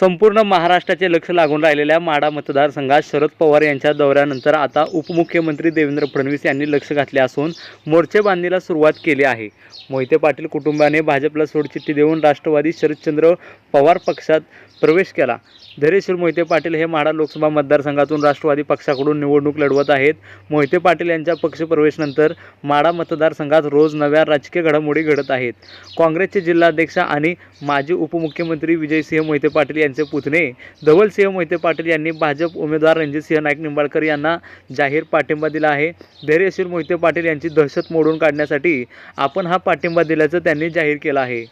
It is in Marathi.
संपूर्ण महाराष्ट्राचे लक्ष लागून राहिलेल्या माडा मतदारसंघात शरद पवार यांच्या दौऱ्यानंतर आता उपमुख्यमंत्री देवेंद्र फडणवीस यांनी लक्ष घातले असून मोर्चे बांधणीला सुरुवात केली आहे. मोहिते पाटील कुटुंबाने भाजपला सोडचिठ्ठी देऊन राष्ट्रवादी शरदचंद्र पवार पक्षात प्रवेश केला. धैर्यशील मोहिते पाटील हे माडा लोकसभा मतदारसंघातून राष्ट्रवादी पक्षाकडून निवडणूक लढवत आहेत. मोहिते पाटील यांच्या पक्षप्रवेशनंतर माडा मतदारसंघात रोज नव्या राजकीय घडामोडी घडत आहेत. काँग्रेसचे जिल्हाध्यक्ष आणि माजी उपमुख्यमंत्री विजयसिंह मोहिते पाटील यांचे पुतणे. धवलसिंह मोहिते पाटील यांनी भाजप उमेदवार रणजितसिंह नाईक निंबाळकर यांना जाहीर पाठिंबा दिला आहे. धैर्यशील मोहिते पाटील यांची दहशत मोडून काढण्यासाठी आपण हा पाठिंबा दिल्याचं त्यांनी जाहीर केलं आहे.